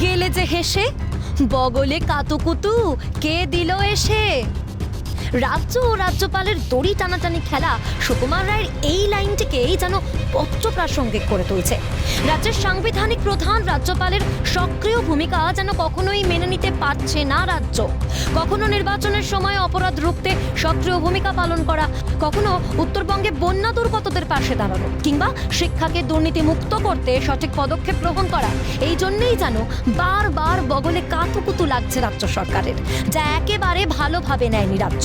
গেলে যে হেসে বগলে কাতুকুতু কে দিল এসে? রাজ্য ও রাজ্যপালের দড়ি টানাটানি খেলা সুকুমার রায়ের এই লাইনটিকেই যেন পত্র প্রাসঙ্গিক করে তুলছে। রাজ্যের সাংবিধানিক প্রধান রাজ্যপালের সক্রিয় ভূমিকা যেন কখনোই মেনে নিতে পারছে না রাজ্য। কখনো নির্বাচনের সময় অপরাধ রুখতে সক্রিয় ভূমিকা পালন করা, কখনো উত্তরবঙ্গে বন্যা দুর্গতদের পাশে দাঁড়ানো, কিংবা শিক্ষাকে দুর্নীতি মুক্ত করতে সঠিক পদক্ষেপ গ্রহণ করা, এই জন্যই যেন বারবার বগলে কাতুকুতু লাগছে রাজ্য সরকারের, যা একেবারে ভালোভাবে নেয়নি রাজ্য।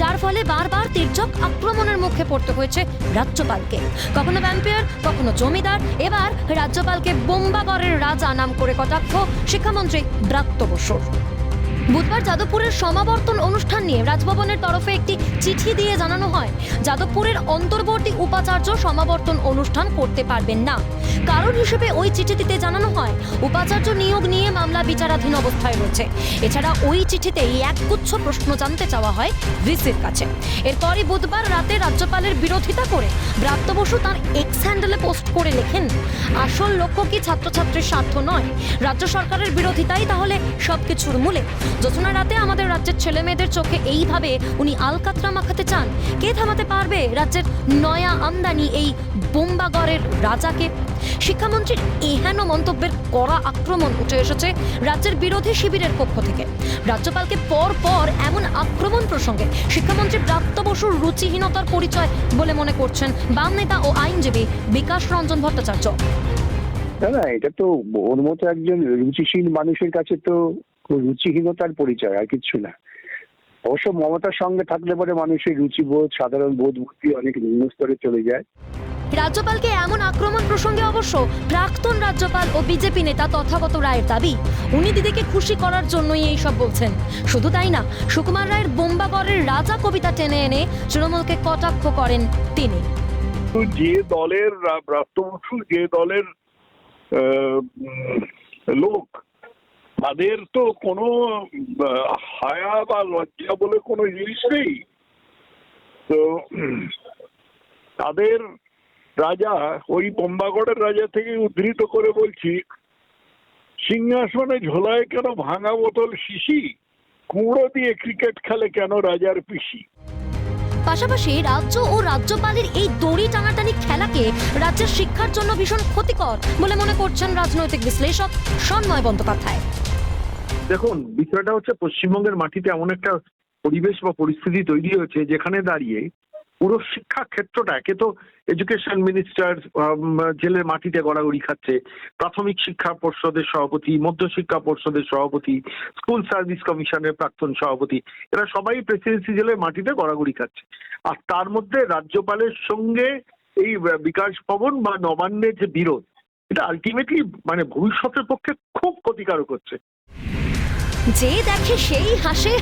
যার ফলে বারবার তীর্যক আক্রমণের মুখে পড়তে হয়েছে রাজ্যপালকে। কখনো ভ্যাম্পিয়ার কখনো জমিদার। এবার রাজ্যপালকে বোম্বাগড়ের রাজা নাম করে কটাক্ষ শিক্ষামন্ত্রী ব্রাত্য বসুর। বুধবার যাদবপুরের সমাবর্তন অনুষ্ঠান নিয়ে রাজভবনের তরফে একটি চিঠি দিয়ে জানানো হয়, যাদবপুরের অন্তর্বর্তী উপাচার্য সমাবর্তন অনুষ্ঠান করতে পারবেন না। কারণ হিসেবে ওই চিঠিটিতে জানানো হয়, উপাচার্য নিয়োগ নিয়ে মামলা বিচারাধীন অবস্থায় রয়েছে। এছাড়া ওই চিঠিতেই একগুচ্ছ প্রশ্ন জানতে চাওয়া হয় ভিসির কাছে। এরপরই বুধবার রাতে রাজ্যপালের বিরোধিতা করে ব্রাত্য বসু তার এক্স হ্যান্ডেলে পোস্ট করে লেখেন, আসল লক্ষ্য কি ছাত্রছাত্রীর স্বার্থ নয়? রাজ্য সরকারের বিরোধিতাই তাহলে সবকিছুর মূলে। যোচনা রাতে আমাদের রাজ্যের ছেলে মেয়েদের চোখে এইভাবে উনি আলকাতরা মাখাতে চান। কে থামাতে পারবে রাজ্যের নয়া আমদানি এই বোম্বাগড়ের রাজাকে? শিক্ষামন্ত্রীর এহেন মন্তব্যের কড়া আক্রমণ উঠে এসেছে রাজ্যের বিরোধী শিবিরের পক্ষ থেকে। রাজ্যপালকে পর পর এমন আক্রমণ প্রসঙ্গে শিক্ষামন্ত্রী প্রাপ্ত বসুর রুচিহীনতার পরিচয় বলে মনে করছেন বাম নেতা ও আইনজীবী বিকাশ রঞ্জন ভট্টাচার্য। না না, এটা তো ওর মতো একজন রুচিশীল মানুষের কাছে তো রুচিহীনতার পরিচয় আর কিছু না। অবশ্য মমতার সঙ্গে থাকলে পরে মানুষের রুচিবোধ সাধারণ বোধ বুদ্ধি অনেক নিম্ন স্তরে চলে যায়। রাজ্যপালকে এমন আক্রমণ প্রসঙ্গে অবশ্য প্রাক্তন রাজ্যপাল ও বিজেপি নেতা তথাগত রায়ের দাবি উনি দিদিকে খুশি করার জন্যই এই সব বলছেন। শুধু তাই না সুকুমার রায়ের বোম্বাগড়ের রাজা কবিতা টেনে এনে তৃণমূলকে কটাক্ষ করেন তিনি। যে দলের রা- যে দলের লোক তাদের তো কোনো হায়া বা লজ্জা বলে কোনো জিনিস নেই। তো, তাদের রাজা, ওই বোম্বাগড়ের রাজা থেকে উদ্ধৃত করে বলছি, সিংহাসনে ঝোলায় কেন ভাঙা বোতল শিশি? কুমড়ো দিয়ে ক্রিকেট খেলে কেন রাজার পিসি? পাশাপাশি রাজ্য ও রাজ্যপালের এই দড়ি টানাটানি খেলাকে রাজ্যের শিক্ষার জন্য ভীষণ ক্ষতিকর বলে মনে করছেন রাজনৈতিক বিশ্লেষক সন্ময় বন্দ্যোপাধ্যায়। দেখুন, বিষয়টা হচ্ছে পশ্চিমবঙ্গের মাটিতে এমন একটা পরিবেশ বা পরিস্থিতি তৈরি হয়েছে যেখানে দাঁড়িয়ে পুরো শিক্ষা ক্ষেত্রটা, একে তো এডুকেশন মিনিস্টার জেলের মাটিতে গড়াগড়ি খাচ্ছে, প্রাথমিক শিক্ষা পর্ষদের সভাপতি মধ্যশিক্ষা পর্ষদের সভাপতি স্কুল সার্ভিস কমিশনের প্রাক্তন সভাপতি, এরা সবাই প্রেসিডেন্সি জেলের মাটিতে গড়াগড়ি খাচ্ছে। আর তার মধ্যে রাজ্যপালের সঙ্গে এই বিকাশ ভবন বা নবান্নের যে বিরোধ, এটা আলটিমেটলি মানে ভবিষ্যতের পক্ষে খুব ক্ষতিকারক হচ্ছে। যে দেখে সেই হাসে।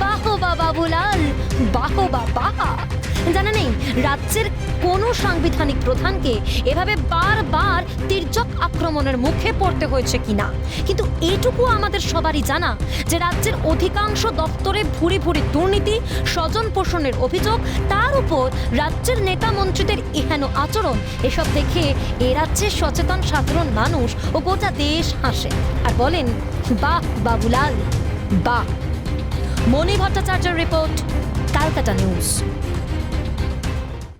বাহবা বাবুলাল বাহবা বাহা জানা নেই, রাজ্যের কোনো সাংবিধানিক প্রধানকে এভাবে বারবার তির্যক আক্রমণের মুখে পড়তে হয়েছে কিনা? কিন্তু এটুকু আমাদের সবারই জানা যে রাজ্যের অধিকাংশ দপ্তরে ভুরি ভুরি দুর্নীতি, স্বজন পোষণের অভিযোগ, তার উপর রাজ্যের নেতা মন্ত্রীদের এহেন আচরণ, এসব দেখে এ রাজ্যের সচেতন সাধারণ মানুষ ও গোটা দেশ হাসে আর বলেন, বাহ, বাবুলাল, বাহ। মণি ভট্টাচার্যের রিপোর্ট কালকাটা নিউজ।